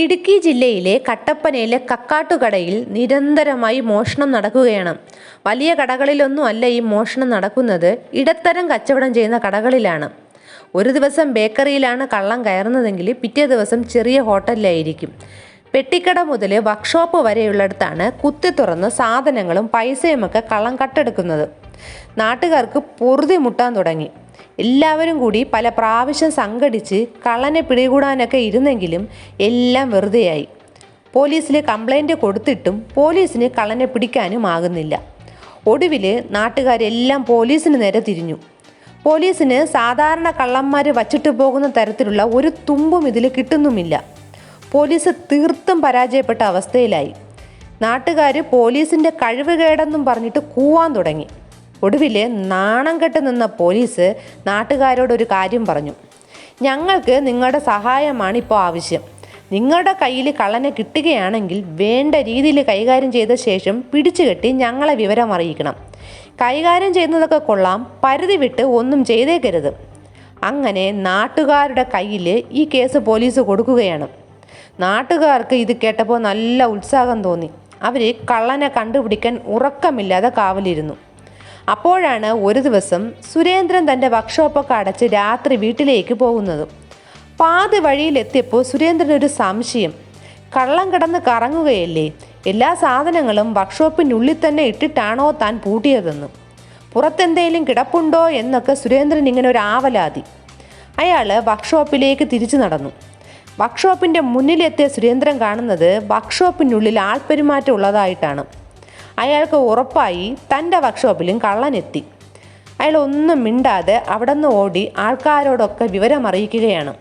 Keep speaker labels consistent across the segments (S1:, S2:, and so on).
S1: ഇടുക്കി ജില്ലയിലെ കട്ടപ്പനയിലെ കക്കാട്ടുകടയിൽ നിരന്തരമായി മോഷണം നടക്കുകയാണ്. വലിയ കടകളിലൊന്നും അല്ല ഈ മോഷണം നടക്കുന്നത് ഇടത്തരം കച്ചവടം ചെയ്യുന്ന കടകളിലാണ്. ഒരു ദിവസം ബേക്കറിയിലാണ് കള്ളം കയറുന്നതെങ്കിൽ പിറ്റേ ദിവസം ചെറിയ ഹോട്ടലിലായിരിക്കും. പെട്ടിക്കട മുതൽ വർക്ക്ഷോപ്പ് വരെയുള്ളിടത്താണ് കുത്തി തുറന്ന് സാധനങ്ങളും പൈസയുമൊക്കെ കള്ളം കട്ടെടുക്കുന്നത്. നാട്ടുകാർക്ക് പൊറുതി മുട്ടാൻ തുടങ്ങി. എല്ലാവരും കൂടി പല പ്രാവശ്യം സംഘടിച്ച് കള്ളനെ പിടികൂടാനൊക്കെ ഇരുന്നെങ്കിലും എല്ലാം വെറുതെയായി. പോലീസിൽ കംപ്ലൈന്റ് കൊടുത്തിട്ടും പോലീസിന് കള്ളനെ പിടിക്കാനും ആകുന്നില്ല. ഒടുവിൽ നാട്ടുകാരെല്ലാം പോലീസിന് നേരെ തിരിഞ്ഞു. പോലീസിന് സാധാരണ കള്ളന്മാർ വച്ചിട്ട് പോകുന്ന തരത്തിലുള്ള ഒരു തുമ്പും ഇതിൽ കിട്ടുന്നുമില്ല. പോലീസ് തീർത്തും പരാജയപ്പെട്ട അവസ്ഥയിലായി. നാട്ടുകാർ പോലീസിന്റെ കഴിവുകേടെന്നും പറഞ്ഞിട്ട് കൂവാൻ തുടങ്ങി. ഒടുവിൽ നാണം കെട്ട് നിന്ന പോലീസ് നാട്ടുകാരോടൊരു കാര്യം പറഞ്ഞു. ഞങ്ങൾക്ക് നിങ്ങളുടെ സഹായമാണ് ഇപ്പോൾ ആവശ്യം. നിങ്ങളുടെ കയ്യിൽ കള്ളനെ കിട്ടുകയാണെങ്കിൽ വേണ്ട രീതിയിൽ കൈകാര്യം ചെയ്ത ശേഷം പിടിച്ചു കെട്ടി ഞങ്ങളെ വിവരം അറിയിക്കണം. കൈകാര്യം ചെയ്യുന്നതൊക്കെ കൊള്ളാം പരിധി വിട്ട് ഒന്നും ചെയ്തേക്കരുത്. അങ്ങനെ നാട്ടുകാരുടെ കയ്യിൽ ഈ കേസ് പോലീസ് കൊടുക്കുകയാണ്. നാട്ടുകാർക്ക് ഇത് കേട്ടപ്പോൾ നല്ല ഉത്സാഹം തോന്നി. അവർ കള്ളനെ കണ്ടുപിടിക്കാൻ ഉറക്കമില്ലാതെ കാവലിരുന്നു. അപ്പോഴാണ് ഒരു ദിവസം സുരേന്ദ്രൻ തന്റെ വർക്ക്ഷോപ്പൊക്കെ അടച്ച് രാത്രി വീട്ടിലേക്ക് പോകുന്നത്. പാതി വഴിയിലെത്തിയപ്പോൾ സുരേന്ദ്രൻ ഒരു സംശയം. കള്ളം കിടന്ന് കറങ്ങുകയല്ലേ? എല്ലാ സാധനങ്ങളും വർക്ക്ഷോപ്പിനുള്ളിൽ തന്നെ ഇട്ടിട്ടാണോ താൻ പൂട്ടിയതെന്ന്. പുറത്തെന്തേലും കിടപ്പുണ്ടോ എന്നൊക്കെ സുരേന്ദ്രൻ ഇങ്ങനെ ഒരു ആവലാതി. അയാൾ വർക്ക്ഷോപ്പിലേക്ക് തിരിച്ചു നടന്നു. വർക്ക്ഷോപ്പിന്റെ മുന്നിലെത്തിയ സുരേന്ദ്രൻ കാണുന്നത് വർക്ക്ഷോപ്പിനുള്ളിൽ ആൾപ്പെരുമാറ്റം ഉള്ളതായിട്ടാണ്. അയാൾക്ക് ഉറപ്പായി തന്റെ വർക്ക്ഷോപ്പിലും കള്ളനെത്തി. അയാൾ ഒന്നും മിണ്ടാതെ അവിടെ നിന്ന് ഓടി ആൾക്കാരോടൊക്കെ വിവരം അറിയിക്കുകയാണ്.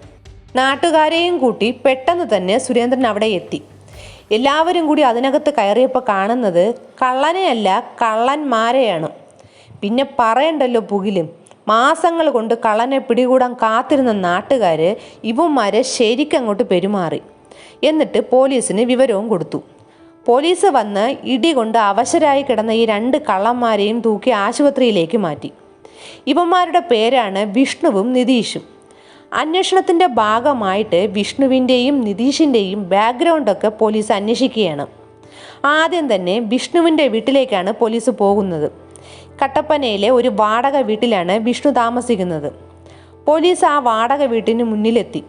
S1: നാട്ടുകാരെയും കൂട്ടി പെട്ടെന്ന് തന്നെ സുരേന്ദ്രൻ അവിടെ എത്തി. എല്ലാവരും കൂടി അതിനകത്ത് കയറിയപ്പോൾ കാണുന്നത് കള്ളനെയല്ല കള്ളന്മാരെയാണ്. പിന്നെ പറയണ്ടല്ലോ പുകിലും. മാസങ്ങൾ കൊണ്ട് കള്ളനെ പിടികൂടാൻ കാത്തിരുന്ന നാട്ടുകാർ ഇവന്മാരെ ശരിക്കങ്ങോട്ട് പെരുമാറി. എന്നിട്ട് പോലീസിന് വിവരവും കൊടുത്തു. പോലീസ് വന്ന് ഇടി കൊണ്ട് അവശരായി കിടന്ന ഈ രണ്ട് കള്ളന്മാരെയും തൂക്കി ആശുപത്രിയിലേക്ക് മാറ്റി. ഇവന്മാരുടെ പേരാണ് വിഷ്ണുവും നിതീഷും. അന്വേഷണത്തിന്റെ ഭാഗമായിട്ട് വിഷ്ണുവിന്റെയും നിതീഷിന്റെയും ബാക്ക്ഗ്രൗണ്ടൊക്കെ പോലീസ് അന്വേഷിക്കുകയാണ്. ആദ്യം തന്നെ വിഷ്ണുവിന്റെ വീട്ടിലേക്കാണ് പോലീസ് പോകുന്നത്. കട്ടപ്പനയിലെ ഒരു വാടക വീട്ടിലാണ് വിഷ്ണു താമസിക്കുന്നത്. പോലീസ് ആ വാടക വീട്ടിന് മുന്നിലെത്തി.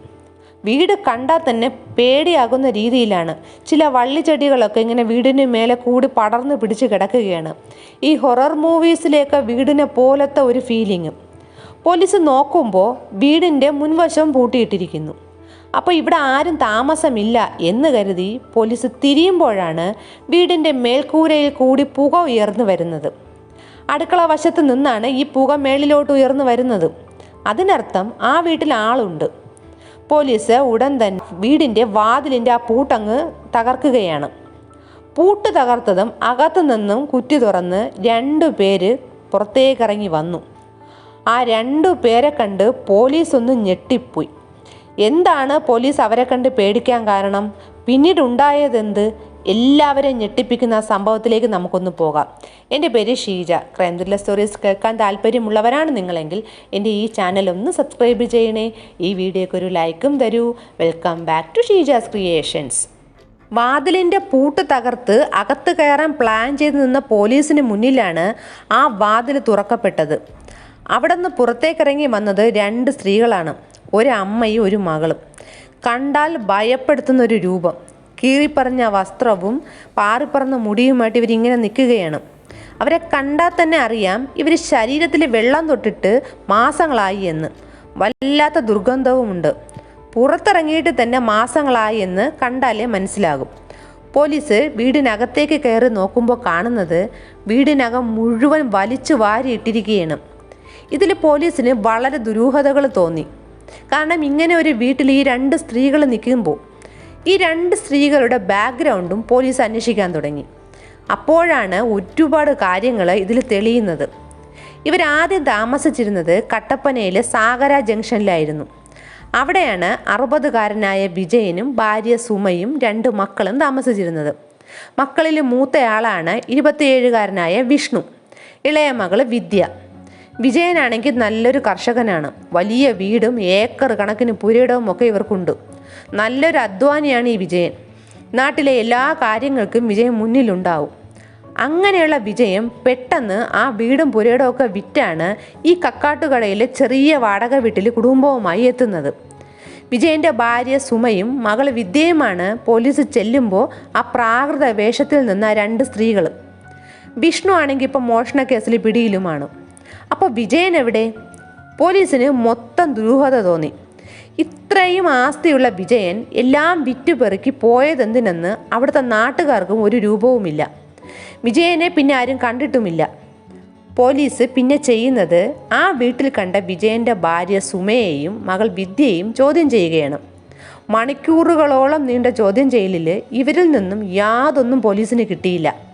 S1: വീട് കണ്ടാൽ തന്നെ പേടിയാകുന്ന രീതിയിലാണ്. ചില വള്ളിച്ചെടികളൊക്കെ ഇങ്ങനെ വീടിന് മേലെ കൂടി പടർന്നു പിടിച്ച് കിടക്കുകയാണ്. ഈ ഹൊറർ മൂവീസിലേക്ക് വീടിനെ പോലത്തെ ഒരു ഫീലിംഗ്. പോലീസ് നോക്കുമ്പോൾ വീടിന്റെ മുൻവശം പൂട്ടിയിട്ടിരിക്കുന്നു. അപ്പോൾ ഇവിടെ ആരും താമസമില്ല എന്ന് കരുതി പോലീസ് തിരിയുമ്പോഴാണ് വീടിന്റെ മേൽക്കൂരയിൽ കൂടി പുക ഉയർന്നു വരുന്നത്. അടുക്കള വശത്ത് നിന്നാണ് ഈ പുക മേളിലോട്ട് ഉയർന്നു വരുന്നത്. അതിനർത്ഥം ആ വീട്ടിൽ ആളുണ്ട്. പോലീസ് ഉടൻ തന്നെ വീടിന്റെ വാതിലിന്റെ ആ പൂട്ടങ്ങ് തകർക്കുകയാണ്. പൂട്ട് തകർത്തതും അകത്തു നിന്നും കുറ്റി തുറന്ന് രണ്ടു പേര് പുറത്തേക്ക് ഇറങ്ങി വന്നു. ആ രണ്ടു പേരെ കണ്ട് പോലീസ് ഒന്ന് ഞെട്ടിപ്പോയി. എന്താണ് പോലീസ് അവരെ കണ്ട് പേടിക്കാൻ കാരണം? പിന്നീട് ഉണ്ടായതെന്ത് എല്ലാവരെയും ഞെട്ടിപ്പിക്കുന്ന സംഭവത്തിലേക്ക് നമുക്കൊന്ന് പോകാം. എന്റെ പേര് ഷീജ. ക്രൈം ത്രില്ലർ സ്റ്റോറീസ് കേൾക്കാൻ താല്പര്യമുള്ളവരാണ് നിങ്ങളെങ്കിൽ എന്റെ ഈ ചാനൽ ഒന്ന് സബ്സ്ക്രൈബ് ചെയ്യണേ. ഈ വീഡിയോയ്ക്ക് ഒരു ലൈക്കും തരൂ. Welcome back to Sheeja's creations. വാതിലിന്റെ പൂട്ട് തകർത്ത് അകത്ത് കയറാൻ പ്ലാൻ ചെയ്ത് നിന്ന പോലീസിന് മുന്നിലാണ് ആ വാതിൽ തുറക്കപ്പെട്ടത്. അവിടെ നിന്ന് പുറത്തേക്കിറങ്ങി വന്നത് രണ്ട് സ്ത്രീകളാണ്. ഒരു അമ്മയും ഒരു മകളും. കണ്ടാൽ ഭയപ്പെടുത്തുന്ന ഒരു രൂപം. കീറിപ്പറഞ്ഞ വസ്ത്രവും പാറിപ്പറന്ന മുടിയുമായിട്ട് ഇവരിങ്ങനെ നിൽക്കുകയാണ്. അവരെ കണ്ടാൽ തന്നെ അറിയാം ഇവർ ശരീരത്തിൽ വെള്ളം തൊട്ടിട്ട് മാസങ്ങളായി എന്ന്. വല്ലാത്ത ദുർഗന്ധവുമുണ്ട്. പുറത്തിറങ്ങിയിട്ട് തന്നെ മാസങ്ങളായി എന്ന് കണ്ടാലേ മനസ്സിലാകും. പോലീസ് വീടിനകത്തേക്ക് കയറി നോക്കുമ്പോൾ കാണുന്നത് വീടിനകം മുഴുവൻ വലിച്ചു വാരിയിട്ടിരിക്കുകയാണ്. ഇതിൽ പോലീസിന് വളരെ ദുരൂഹതകൾ തോന്നി. കാരണം ഇങ്ങനെ ഒരു വീട്ടിൽ ഈ രണ്ട് സ്ത്രീകൾ നിൽക്കുമ്പോൾ ഈ രണ്ട് സ്ത്രീകളുടെ ബാക്ക്ഗ്രൗണ്ടും പോലീസ് അന്വേഷിക്കാൻ തുടങ്ങി. അപ്പോഴാണ് ഒരുപാട് കാര്യങ്ങൾ ഇതിൽ തെളിയുന്നത്. ഇവരാദ്യം താമസിച്ചിരുന്നത് കട്ടപ്പനയിലെ സാഗര ജംഗ്ഷനിലായിരുന്നു. അവിടെയാണ് അറുപതുകാരനായ വിജയനും ഭാര്യ സുമയും രണ്ട് മക്കളും താമസിച്ചിരുന്നത്. മക്കളിൽ മൂത്തയാളാണ് ഇരുപത്തിയേഴുകാരനായ വിഷ്ണു. ഇളയ മകൾ വിദ്യ. വിജയനാണെങ്കിൽ നല്ലൊരു കർഷകനാണ്. വലിയ വീടും ഏക്കർ കണക്കിന് പുരയിടവും ഒക്കെ ഇവർക്കുണ്ട്. നല്ലൊരു അധ്വാനിയാണ് ഈ വിജയൻ. നാട്ടിലെ എല്ലാ കാര്യങ്ങൾക്കും വിജയം മുന്നിലുണ്ടാവും. അങ്ങനെയുള്ള വിജയം പെട്ടെന്ന് ആ വീടും പുരയിടവും ഒക്കെ വിറ്റാണ് ഈ കക്കാട്ടുകടയിലെ ചെറിയ വാടക വീട്ടിൽ കുടുംബവുമായി എത്തുന്നത്. വിജയന്റെ ഭാര്യ സുമയും മകൾ വിദ്യയുമാണ് പോലീസ് ചെല്ലുമ്പോൾ ആ പ്രാകൃത വേഷത്തിൽ നിന്ന രണ്ട് സ്ത്രീകൾ വിഷ്ണു ആണെങ്കിൽ ഇപ്പോൾ മോഷണ കേസിൽ പിടിയിലുമാണ്. അപ്പോൾ വിജയൻ എവിടെ? പോലീസിന് മൊത്തം ദുരൂഹത തോന്നി. ഇത്രയും ആസ്തിയുള്ള വിജയൻ എല്ലാം വിറ്റുപെറുക്കി പോയതെന്തിനെന്ന് അവിടുത്തെ നാട്ടുകാർക്കും ഒരു രൂപവുമില്ല. വിജയനെ പിന്നെ ആരും കണ്ടിട്ടുമില്ല. പോലീസ് പിന്നെ ചെയ്യുന്നത് ആ വീട്ടിൽ കണ്ട വിജയന്റെ ഭാര്യ സുമയെയും മകൾ വിദ്യയെയും ചോദ്യം ചെയ്യുകയാണ്. മണിക്കൂറുകളോളം നീണ്ട ചോദ്യം ചെയ്യലിൽ ഇവരിൽ നിന്നും യാതൊന്നും പോലീസിന് കിട്ടിയില്ല.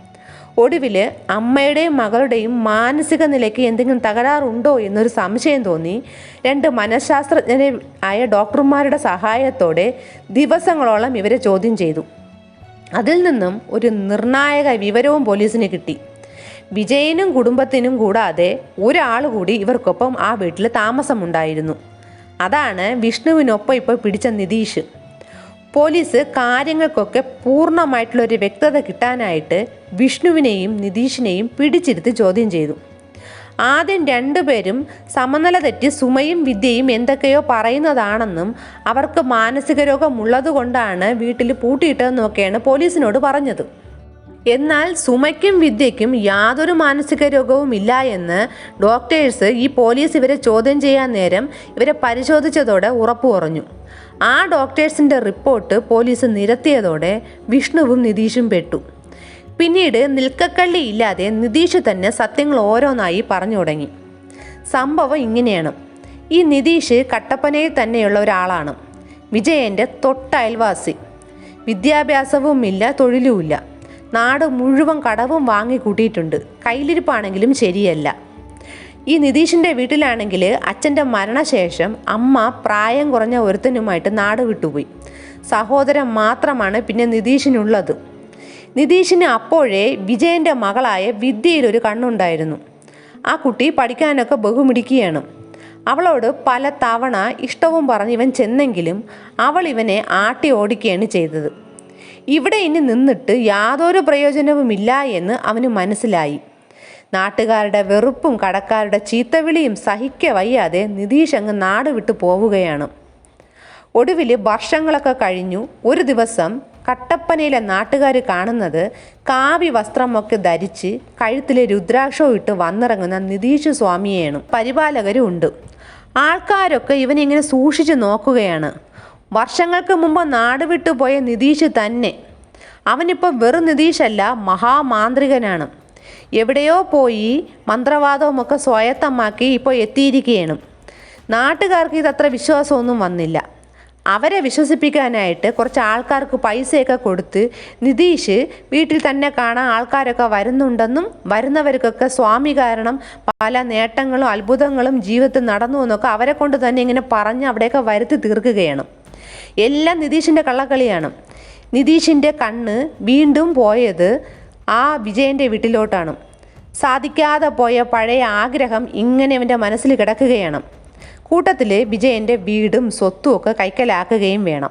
S1: ഒടുവിൽ അമ്മയുടെയും മകളുടെയും മാനസിക നിലയ്ക്ക് എന്തെങ്കിലും തകരാറുണ്ടോ എന്നൊരു സംശയം തോന്നി. രണ്ട് മനഃശാസ്ത്രജ്ഞരെ ആയ ഡോക്ടർമാരുടെ സഹായത്തോടെ ദിവസങ്ങളോളം ഇവരെ ചോദ്യം ചെയ്തു. അതിൽ നിന്നും ഒരു നിർണായക വിവരവും പോലീസിന് കിട്ടി. വിജയനും കുടുംബത്തിനും കൂടാതെ ഒരാൾ കൂടി ഇവർക്കൊപ്പം ആ വീട്ടിൽ താമസമുണ്ടായിരുന്നു. അതാണ് വിഷ്ണുവിനൊപ്പം ഇപ്പോൾ പിടിച്ച നിതീഷ്. പോലീസ് കാര്യങ്ങൾക്കൊക്കെ പൂർണമായിട്ടുള്ള ഒരു വ്യക്തത കിട്ടാനായിട്ട് വിഷ്ണുവിനെയും നിതീഷിനെയും പിടിച്ചിരുത്തി ചോദ്യം ചെയ്തു. ആദ്യം രണ്ടുപേരും സമനില തെറ്റി സുമയും വിദ്യയും എന്തൊക്കെയോ പറയുന്നതാണെന്നും അവർക്ക് മാനസിക രോഗമുള്ളതുകൊണ്ടാണ് വീട്ടിൽ പൂട്ടിയിട്ടതെന്നൊക്കെയാണ് പോലീസിനോട് പറഞ്ഞത്. എന്നാൽ സുമയ്ക്കും വിദ്യയ്ക്കും യാതൊരു മാനസിക രോഗവും ഇല്ല എന്ന് ഡോക്ടേഴ്സ് ഈ പോലീസ് ഇവരെ ചോദ്യം ചെയ്യാൻ നേരം ഇവരെ പരിശോധിച്ചതോടെ ഉറപ്പു പറഞ്ഞു ആ ഡോക്ടേഴ്സിന്റെ റിപ്പോർട്ട് പോലീസ് നിരത്തിയതോടെ വിഷ്ണുവും നിതീഷും പെട്ടു. പിന്നീട് നിൽക്കക്കള്ളി ഇല്ലാതെ നിതീഷ് തന്നെ സത്യങ്ങൾ ഓരോന്നായി പറഞ്ഞു തുടങ്ങി. സംഭവം ഇങ്ങനെയാണ്. ഈ നിതീഷ് കട്ടപ്പനയിൽ തന്നെയുള്ള ഒരാളാണ്. വിജയന്റെ തൊട്ടയൽവാസി. വിദ്യാഭ്യാസവുമില്ല തൊഴിലുമില്ല. നാട് മുഴുവൻ കടവും വാങ്ങി കൂട്ടിയിട്ടുണ്ട്. കയ്യിലിരിപ്പാണെങ്കിലും ശരിയല്ല. ഈ നിതീഷിന്റെ വീട്ടിലാണെങ്കിൽ അച്ഛന്റെ മരണശേഷം അമ്മ പ്രായം കുറഞ്ഞ ഒരുത്തനുമായിട്ട് നാട് വിട്ടുപോയി. സഹോദരൻ മാത്രമാണ് പിന്നെ നിതീഷിനുള്ളത്. നിതീഷിന് അപ്പോഴേ വിജയന്റെ മകളായ വിദ്യയിലൊരു കണ്ണുണ്ടായിരുന്നു. ആ കുട്ടി പഠിക്കാനൊക്കെ ബഹുമിടിക്കുകയാണ് അവളോട് പല തവണ ഇഷ്ടവും പറഞ്ഞ് ഇവൻ ചെന്നെങ്കിലും അവൾ ഇവനെ ആട്ടി ഓടിക്കുകയാണ് ചെയ്തത്. ഇവിടെ ഇനി നിന്നിട്ട് യാതൊരു പ്രയോജനവുമില്ല എന്ന് അവന് മനസ്സിലായി. നാട്ടുകാരുടെ വെറുപ്പും കടക്കാരുടെ ചീത്തവിളിയും സഹിക്ക വയ്യാതെ നിതീഷ് അങ്ങ് നാട് വിട്ടു പോവുകയാണ്. ഒടുവിൽ വർഷങ്ങളൊക്കെ കഴിഞ്ഞു. ഒരു ദിവസം കട്ടപ്പനയിലെ നാട്ടുകാർ കാണുന്നത് കാവി വസ്ത്രമൊക്കെ ധരിച്ച് കഴുത്തിലെ രുദ്രാക്ഷവും ഇട്ട് വന്നിറങ്ങുന്ന നിതീഷ് സ്വാമിയെയാണ്. പരിപാലകരും ഉണ്ട്. ആൾക്കാരൊക്കെ ഇവനിങ്ങനെ സൂക്ഷിച്ചു നോക്കുകയാണ്. വർഷങ്ങൾക്ക് മുമ്പ് നാട് വിട്ടു പോയ നിതീഷ് തന്നെ. അവനിപ്പോൾ വെറും നിതീഷല്ല മഹാമാന്ത്രികനാണ്. എവിടെയോ പോയി മന്ത്രവാദവുമൊക്കെ സ്വായത്തമാക്കി ഇപ്പോൾ എത്തിയിരിക്കുകയാണ്. നാട്ടുകാർക്ക് ഇതത്ര വിശ്വാസമൊന്നും വന്നില്ല. അവരെ വിശ്വസിപ്പിക്കാനായിട്ട് കുറച്ച് ആൾക്കാർക്ക് പൈസയൊക്കെ കൊടുത്ത് നിതീഷ് വീട്ടിൽ തന്നെ കാണാൻ ആൾക്കാരൊക്കെ വരുന്നുണ്ടെന്നും വരുന്നവർക്കൊക്കെ സ്വാമി കാരണം പല നേട്ടങ്ങളും അത്ഭുതങ്ങളും ജീവിതത്തിൽ നടന്നു എന്നൊക്കെ അവരെ കൊണ്ട് തന്നെ ഇങ്ങനെ പറഞ്ഞ് അവിടെയൊക്കെ വരുത്തി തീർക്കുകയാണ്. എല്ലാം നിതീഷിന്റെ കള്ളക്കളിയാണ്. നിതീഷിന്റെ കണ്ണ് വീണ്ടും പോയത് ആ വിജയന്റെ വീട്ടിലോട്ടാണ്. സാധിക്കാതെ പോയ പഴയ ആഗ്രഹം ഇങ്ങനെ അവന്റെ മനസ്സിൽ കിടക്കുകയാണ്. കൂട്ടത്തിൽ വിജയന്റെ വീടും സ്വത്തും ഒക്കെ കൈക്കലാക്കുകയും വേണം.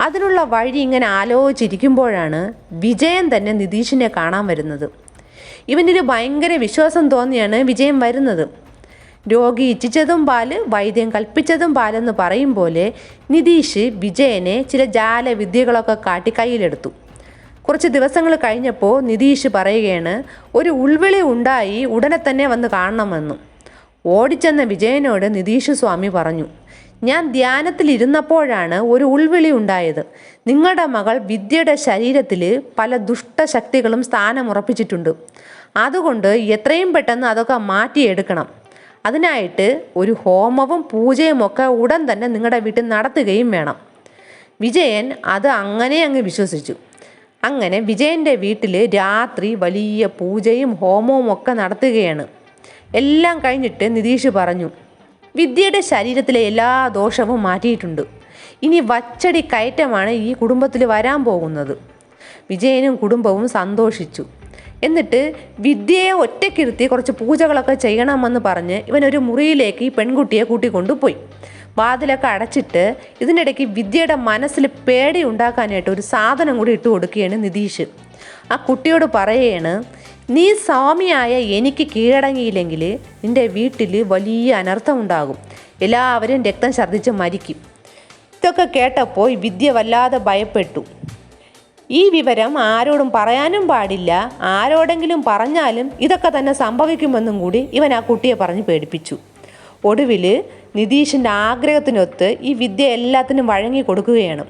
S1: അതിനുള്ള വഴി ഇങ്ങനെ ആലോചിച്ചിരിക്കുമ്പോഴാണ് വിജയൻ തന്നെ നിതീഷിനെ കാണാൻ വരുന്നത്. ഇവനൊരു ഭയങ്കര വിശ്വാസം തോന്നിയാണ് വിജയൻ വരുന്നത്. രോഗി ഇച്ഛിച്ചതും പാൽ വൈദ്യം കൽപ്പിച്ചതും പാലെന്ന് പറയും പോലെ നിതീഷ് വിജയനെ ചില ജാലവിദ്യകളൊക്കെ കാട്ടി കയ്യിലെടുത്തു. കുറച്ച് ദിവസങ്ങൾ കഴിഞ്ഞപ്പോൾ നിതീഷ് പറയുകയാണ് ഒരു ഉൾവിളി ഉണ്ടായി ഉടനെ തന്നെ വന്ന് കാണണമെന്നും. ഓടിച്ചെന്ന വിജയനോട് നിതീഷ് സ്വാമി പറഞ്ഞു ഞാൻ ധ്യാനത്തിലിരുന്നപ്പോഴാണ് ഒരു ഉൾവിളി ഉണ്ടായത്. നിങ്ങളുടെ മകൾ വിദ്യയുടെ ശരീരത്തിൽ പല ദുഷ്ടശക്തികളും സ്ഥാനമുറപ്പിച്ചിട്ടുണ്ട്. അതുകൊണ്ട് എത്രയും പെട്ടെന്ന് അതൊക്കെ മാറ്റിയെടുക്കണം. അതിനായിട്ട് ഒരു ഹോമവും പൂജയും ഒക്കെ ഉടൻ തന്നെ നിങ്ങളുടെ വീട്ടിൽ നടത്തുകയും വേണം. വിജയൻ അത് അങ്ങനെ അങ്ങ് വിശ്വസിച്ചു. അങ്ങനെ വിജയന്റെ വീട്ടിൽ രാത്രി വലിയ പൂജയും ഹോമവും ഒക്കെ നടത്തുകയാണ്. എല്ലാം കഴിഞ്ഞിട്ട് നിതീഷ് പറഞ്ഞു വിദ്യയുടെ ശരീരത്തിലെ എല്ലാ ദോഷവും മാറ്റിയിട്ടുണ്ട്. ഇനി വച്ചടി കയറ്റമാണ് ഈ കുടുംബത്തിൽ വരാൻ പോകുന്നത്. വിജയനും കുടുംബവും സന്തോഷിച്ചു. എന്നിട്ട് വിദ്യയെ ഒറ്റക്കിരുത്തി കുറച്ച് പൂജകളൊക്കെ ചെയ്യണമെന്ന് പറഞ്ഞ് ഇവൻ ഒരു മുറിയിലേക്ക് ഈ പെൺകുട്ടിയെ കൂട്ടിക്കൊണ്ടുപോയി. വാതിലൊക്കെ അടച്ചിട്ട് ഇതിനിടയ്ക്ക് വിദ്യയുടെ മനസ്സിൽ പേടി ഉണ്ടാക്കാനായിട്ട് ഒരു സാധനം കൂടി ഇട്ട് കൊടുക്കുകയാണ് നിതീഷ്. ആ കുട്ടിയോട് പറയുകയാണ് നീ സ്വാമിയായ എനിക്ക് കീഴടങ്ങിയില്ലെങ്കിൽ നിന്റെ വീട്ടിൽ വലിയ അനർത്ഥം അനർത്ഥമുണ്ടാകും എല്ലാവരും രക്തം ഛർദ്ദിച്ച് മരിക്കും. ഇതൊക്കെ കേട്ടപ്പോൾ വിദ്യ വല്ലാതെ ഭയപ്പെട്ടു. ഈ വിവരം ആരോടും പറയാനും പാടില്ല. ആരോടെങ്കിലും പറഞ്ഞാലും ഇതൊക്കെ തന്നെ സംഭവിക്കുമെന്നും കൂടി ഇവൻ ആ കുട്ടിയെ പറഞ്ഞ് പേടിപ്പിച്ചു. ഒടുവിൽ നിതീഷിന്റെ ആഗ്രഹത്തിനൊത്ത് ഈ വിദ്യ എല്ലാത്തിനും വഴങ്ങി കൊടുക്കുകയാണ്.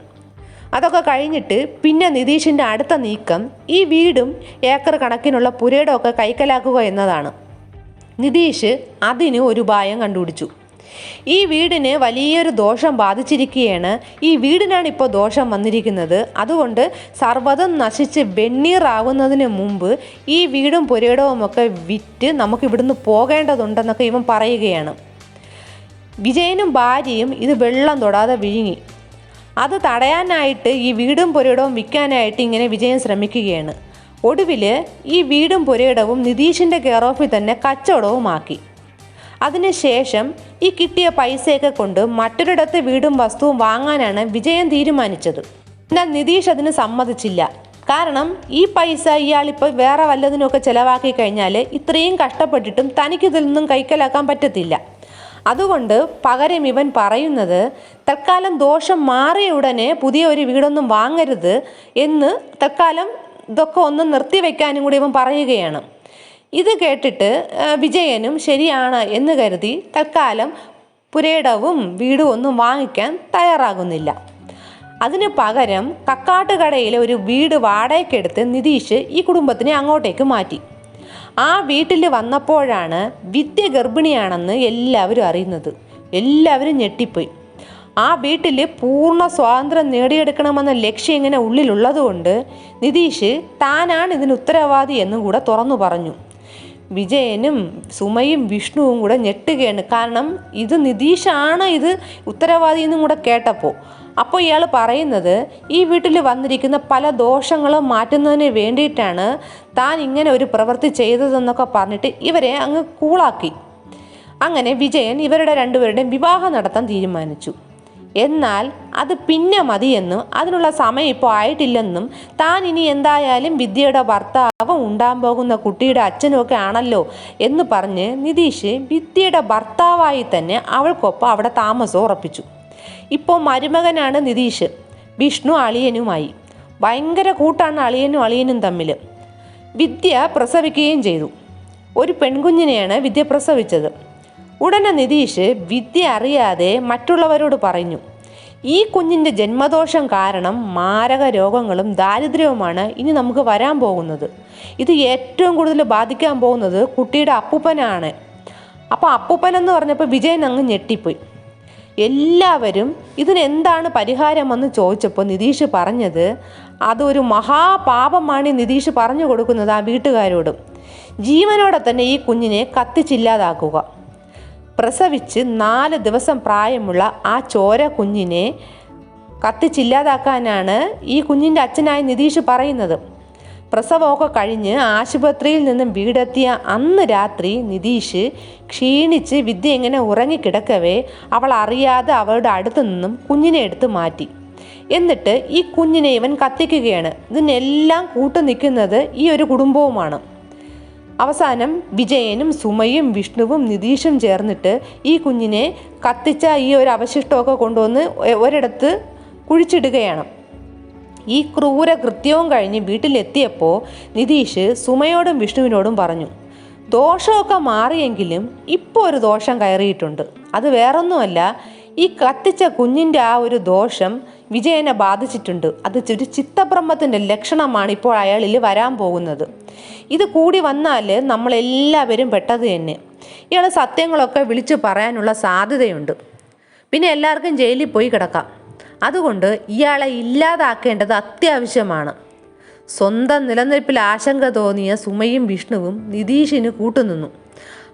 S1: അതൊക്കെ കഴിഞ്ഞിട്ട് പിന്നെ നിതീഷിന്റെ അടുത്ത നീക്കം ഈ വീടും ഏക്കർ കണക്കിനുള്ള പുരയിടമൊക്കെ കൈക്കലാക്കുക എന്നതാണ്. നിതീഷ് അതിന് ഒരു ഉപായം കണ്ടുപിടിച്ചു. ഈ വീടിന് വലിയൊരു ദോഷം ബാധിച്ചിരിക്കുകയാണ്. ഈ വീടിനാണ് ഇപ്പോൾ ദോഷം വന്നിരിക്കുന്നത്. അതുകൊണ്ട് സർവതം നശിച്ച് വെണ്ണീറാകുന്നതിന് മുമ്പ് ഈ വീടും പുരയിടവും ഒക്കെ വിറ്റ് നമുക്ക് ഇവിടുന്ന് പോകേണ്ടതുണ്ടെന്നൊക്കെ ഇവൻ പറയുകയാണ്. വിജയനും ഭാര്യയും ഇത് വെള്ളം തൊടാതെ വിഴുങ്ങി. അത് തടയാനായിട്ട് ഈ വീടും പുരയിടവും വിൽക്കാനായിട്ട് ഇങ്ങനെ വിജയൻ ശ്രമിക്കുകയാണ്. ഒടുവിൽ ഈ വീടും പുരയിടവും നിതീഷിന്റെ കെയർ ഓഫിൽ തന്നെ കച്ചവടവുമാക്കി. അതിനുശേഷം ഈ കിട്ടിയ പൈസയൊക്കെ കൊണ്ട് മറ്റൊരിടത്ത് വീടും വസ്തുവും വാങ്ങാനാണ് വിജയൻ തീരുമാനിച്ചത്. എന്നാൽ നിതീഷ് അതിന് സമ്മതിച്ചില്ല. കാരണം ഈ പൈസ ഇയാളിപ്പോൾ വേറെ വല്ലതിനൊക്കെ ചിലവാക്കി കഴിഞ്ഞാൽ ഇത്രയും കഷ്ടപ്പെട്ടിട്ടും തനിക്കിതിൽ നിന്നും കൈക്കലാക്കാൻ പറ്റത്തില്ല. അതുകൊണ്ട് പകരം ഇവൻ പറയുന്നത് തൽക്കാലം ദോഷം മാറിയ ഉടനെ പുതിയ ഒരു വീടൊന്നും വാങ്ങരുത് എന്ന് തൽക്കാലം ഇതൊക്കെ ഒന്ന് നിർത്തിവെക്കാനും കൂടി ഇവൻ പറയുകയാണ്. ഇത് കേട്ടിട്ട് വിജയനും ശരിയാണ് എന്ന് കരുതി തൽക്കാലം പുരയിടവും വീടും ഒന്നും വാങ്ങിക്കാൻ തയ്യാറാകുന്നില്ല. അതിന് പകരം കക്കാട്ടുകടയിലെ ഒരു വീട് വാടകയ്ക്കെടുത്ത് നിതീഷ് ഈ കുടുംബത്തിനെ അങ്ങോട്ടേക്ക് മാറ്റി. ആ വീട്ടിൽ വന്നപ്പോഴാണ് വിദ്യ ഗർഭിണിയാണെന്ന് എല്ലാവരും അറിയുന്നത്. എല്ലാവരും ഞെട്ടിപ്പോയി. ആ വീട്ടിൽ പൂർണ സ്വാതന്ത്ര്യം നേടിയെടുക്കണമെന്ന ലക്ഷ്യം ഇങ്ങനെ ഉള്ളിലുള്ളതുകൊണ്ട് നിതീഷ് താനാണ് ഇതിന് ഉത്തരവാദി എന്നും കൂടെ തുറന്നു പറഞ്ഞു. വിജയനും സുമയും വിഷ്ണുവും കൂടെ ഞെട്ടുകയാണ്. കാരണം ഇത് നിതീഷാണ് ഇത് ഉത്തരവാദി എന്നും കൂടെ കേട്ടപ്പോൾ. അപ്പോൾ ഇയാൾ പറയുന്നത് ഈ വീട്ടിൽ വന്നിരിക്കുന്ന പല ദോഷങ്ങളും മാറ്റുന്നതിന് വേണ്ടിയിട്ടാണ് താൻ ഇങ്ങനെ ഒരു പ്രവൃത്തി ചെയ്തതെന്നൊക്കെ പറഞ്ഞിട്ട് ഇവരെ അങ്ങ് കൂളാക്കി. അങ്ങനെ വിജയൻ ഇവരുടെ രണ്ടുപേരുടെയും വിവാഹം നടത്താൻ തീരുമാനിച്ചു. എന്നാൽ അത് പിന്നെ മതിയെന്നും അതിനുള്ള സമയം ഇപ്പോൾ ആയിട്ടില്ലെന്നും താൻ ഇനി എന്തായാലും വിദ്യയുടെ ഭർത്താവും ഉണ്ടാൻ പോകുന്ന കുട്ടിയുടെ അച്ഛനുമൊക്കെ ആണല്ലോ എന്ന് പറഞ്ഞ് നിതീഷ് വിദ്യയുടെ ഭർത്താവായി തന്നെ അവൾക്കൊപ്പം അവിടെ താമസം ഉറപ്പിച്ചു. ഇപ്പോൾ മരുമകനാണ് നിതീഷ്. വിഷ്ണു അളിയനുമായി. ഭയങ്കര കൂട്ടാണ് അളിയനും അളിയനും തമ്മിൽ. വിദ്യ പ്രസവിക്കുകയും ചെയ്തു. ഒരു പെൺകുഞ്ഞിനെയാണ് വിദ്യ പ്രസവിച്ചത്. ഉടനെ നിതീഷ് വിദ്യ അറിയാതെ മറ്റുള്ളവരോട് പറഞ്ഞു. ഈ കുഞ്ഞിന്റെ ജന്മദോഷം കാരണം മാരക രോഗങ്ങളും ദാരിദ്ര്യവുമാണ് ഇനി നമുക്ക് വരാൻ പോകുന്നത്. ഇത് ഏറ്റവും കൂടുതൽ ബാധിക്കാൻ പോകുന്നത് കുട്ടിയുടെ അപ്പൂപ്പനാണ്. അപ്പോൾ അപ്പൂപ്പൻ എന്ന് പറഞ്ഞപ്പോൾ വിജയൻ അങ്ങ് ഞെട്ടിപ്പോയി. എല്ലാവരും ഇതിനെന്താണ് പരിഹാരമെന്ന് ചോദിച്ചപ്പോൾ നിതീഷ് പറഞ്ഞത് അതൊരു മഹാപാപമാണ് നിതീഷ് പറഞ്ഞു കൊടുക്കുന്നത് ആ വീട്ടുകാരോടും. ജീവനോടെ തന്നെ ഈ കുഞ്ഞിനെ കത്തിച്ചില്ലാതാക്കുക. പ്രസവിച്ച് നാല് ദിവസം പ്രായമുള്ള ആ ചോര കുഞ്ഞിനെ കത്തിച്ചില്ലാതാക്കാനാണ് ഈ കുഞ്ഞിന്റെ അച്ഛനായ നിതീഷ് പറയുന്നത്. പ്രസവമൊക്കെ കഴിഞ്ഞ് ആശുപത്രിയിൽ നിന്നും വീടെത്തിയ അന്ന് രാത്രി നിതീഷ് ക്ഷീണിച്ച് വിദ്യ എങ്ങനെ ഉറങ്ങിക്കിടക്കവേ അവൾ അറിയാതെ അവളുടെ അടുത്തു നിന്നും കുഞ്ഞിനെ എടുത്ത് മാറ്റി. എന്നിട്ട് ഈ കുഞ്ഞിനെ ഇവൻ കത്തിക്കുകയാണ്. ഇതിനെല്ലാം കൂട്ടു നിൽക്കുന്നത് ഈ ഒരു കുടുംബവുമാണ്. അവസാനം വിജയനും സുമയും വിഷ്ണുവും നിതീഷും ചേർന്നിട്ട് ഈ കുഞ്ഞിനെ കത്തിച്ച ഈ ഒരു അവശിഷ്ടമൊക്കെ കൊണ്ടുവന്ന് ഒരിടത്ത് കുഴിച്ചിടുകയാണ്. ഈ ക്രൂര കൃത്യവും കഴിഞ്ഞ് വീട്ടിലെത്തിയപ്പോൾ നിതീഷ് സുമയോടും വിഷ്ണുവിനോടും പറഞ്ഞു ദോഷമൊക്കെ മാറിയെങ്കിലും ഇപ്പോൾ ഒരു ദോഷം കയറിയിട്ടുണ്ട്. അത് വേറൊന്നുമല്ല ഈ കത്തിച്ച കുഞ്ഞിന്റെ ആ ഒരു ദോഷം വിജയനെ ബാധിച്ചിട്ടുണ്ട്. അത് ഒരു ചിത്തബ്രഹ്മത്തിന്റെ ലക്ഷണമാണ് ഇപ്പോൾ അയാളിൽ വരാൻ പോകുന്നത്. ഇത് കൂടി വന്നാൽ നമ്മളെല്ലാവരും പെട്ടത് തന്നെ. ഇയാൾ സത്യങ്ങളൊക്കെ വിളിച്ചു പറയാനുള്ള സാധ്യതയുണ്ട്. പിന്നെ എല്ലാവർക്കും ജയിലിൽ പോയി കിടക്കാം. അതുകൊണ്ട് ഇയാളെ ഇല്ലാതാക്കേണ്ടത് അത്യാവശ്യമാണ്. സ്വന്തം നിലനിൽപ്പിൽ ആശങ്ക തോന്നിയ സുമയും വിഷ്ണുവും നിതീഷിന് കൂട്ടുനിന്നു.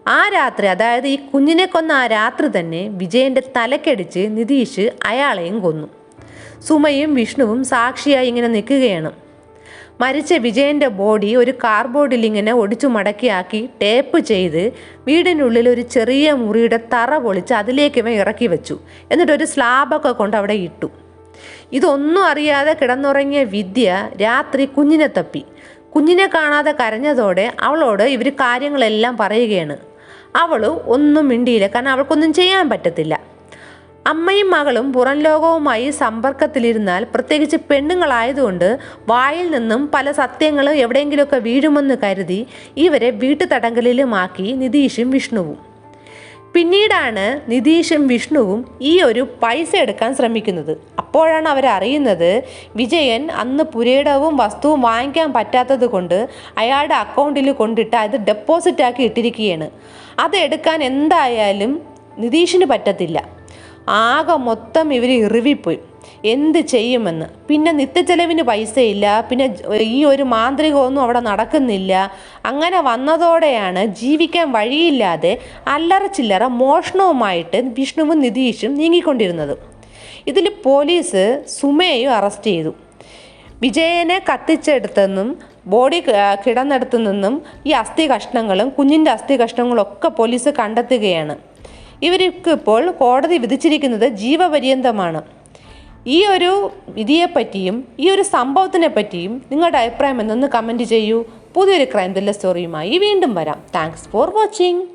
S1: ആ രാത്രി അതായത് ഈ കുഞ്ഞിനെ കൊന്ന ആ രാത്രി തന്നെ വിജയന്റെ തലക്കടിച്ച് നിതീഷ് അയാളെയും കൊന്നു. സുമയും വിഷ്ണുവും സാക്ഷിയായി ഇങ്ങനെ നിൽക്കുകയാണ്. മരിച്ച വിജയന്റെ ബോഡി ഒരു കാർബോർഡിൽ ഇങ്ങനെ ഒടിച്ചു മടക്കിയാക്കി ടേപ്പ് ചെയ്ത് വീടിനുള്ളിൽ ഒരു ചെറിയ മുറിയുടെ തറ പൊളിച്ച് അതിലേക്ക് ഇവൻ ഇറക്കി വെച്ചു. എന്നിട്ട് ഒരു സ്ലാബൊക്കെ കൊണ്ട് അവിടെ ഇട്ടു. ഇതൊന്നും അറിയാതെ കിടന്നുറങ്ങിയ വിദ്യ രാത്രി കുഞ്ഞിനെ തപ്പി. കുഞ്ഞിനെ കാണാതെ കരഞ്ഞതോടെ അവളോട് ഇവർ കാര്യങ്ങളെല്ലാം പറയുകയാണ്. അവൾ ഒന്നും മിണ്ടിയില്ല. കാരണം അവൾക്കൊന്നും ചെയ്യാൻ പറ്റത്തില്ല. അമ്മയും മകളും പുറം ലോകവുമായി സമ്പർക്കത്തിലിരുന്നാൽ പ്രത്യേകിച്ച് പെണ്ണുങ്ങളായതുകൊണ്ട് വായിൽ നിന്നും പല സത്യങ്ങളും എവിടെയെങ്കിലുമൊക്കെ വീഴുമെന്ന് കരുതി ഇവരെ വീട്ടു തടങ്കലിലുമാക്കി നിതീഷും വിഷ്ണുവും. പിന്നീടാണ് നിതീഷും വിഷ്ണുവും ഈ ഒരു പൈസ എടുക്കാൻ ശ്രമിക്കുന്നത്. അപ്പോഴാണ് അവരറിയുന്നത് വിജയൻ അന്ന് പുരയിടവും വസ്തുവും വാങ്ങിക്കാൻ പറ്റാത്തത് കൊണ്ട് അയാളുടെ അക്കൗണ്ടിൽ കൊണ്ടിട്ട് അത് ഡെപ്പോസിറ്റ് ആക്കി ഇട്ടിരിക്കുകയാണ്. അത് എടുക്കാൻ എന്തായാലും നിതീഷിന് പറ്റത്തില്ല. ആകെ മൊത്തം ഇവർ ഇറിവിപ്പോയി. എന്ത് ചെയ്യുമെന്ന്. പിന്നെ നിത്യച്ചെലവിന് പൈസയില്ല. പിന്നെ ഈ ഒരു മാന്ത്രികമൊന്നും അവിടെ നടക്കുന്നില്ല. അങ്ങനെ വന്നതോടെയാണ് ജീവിക്കാൻ വഴിയില്ലാതെ അല്ലറ ചില്ലറ മോഷണവുമായിട്ട് വിഷ്ണുവും നിതീഷും നീങ്ങിക്കൊണ്ടിരുന്നത്. ഇതിൽ പോലീസ് സുമയെയും അറസ്റ്റ് ചെയ്തു. വിജയനെ കത്തിച്ചെടുത്തെന്നും ബോഡി കിടന്നെടുത്തു നിന്നും ഈ അസ്ഥി കഷ്ണങ്ങളും കുഞ്ഞിന്റെ അസ്ഥി കഷ്ണങ്ങളും ഒക്കെ പോലീസ് കണ്ടെത്തുകയാണ്. ഇവർക്ക് ഇപ്പോൾ കോടതി വിധിച്ചിരിക്കുന്നത് ജീവപര്യന്തമാണ്. ഈ ഒരു വിധിയെപ്പറ്റിയും ഈ ഒരു സംഭവത്തിനെ പറ്റിയും നിങ്ങളുടെ അഭിപ്രായം എന്നൊന്ന് കമന്റ് ചെയ്യൂ. പുതിയൊരു ക്രൈം ത്രില്ലർ സ്റ്റോറിയുമായി വീണ്ടും വരാം. Thanks for watching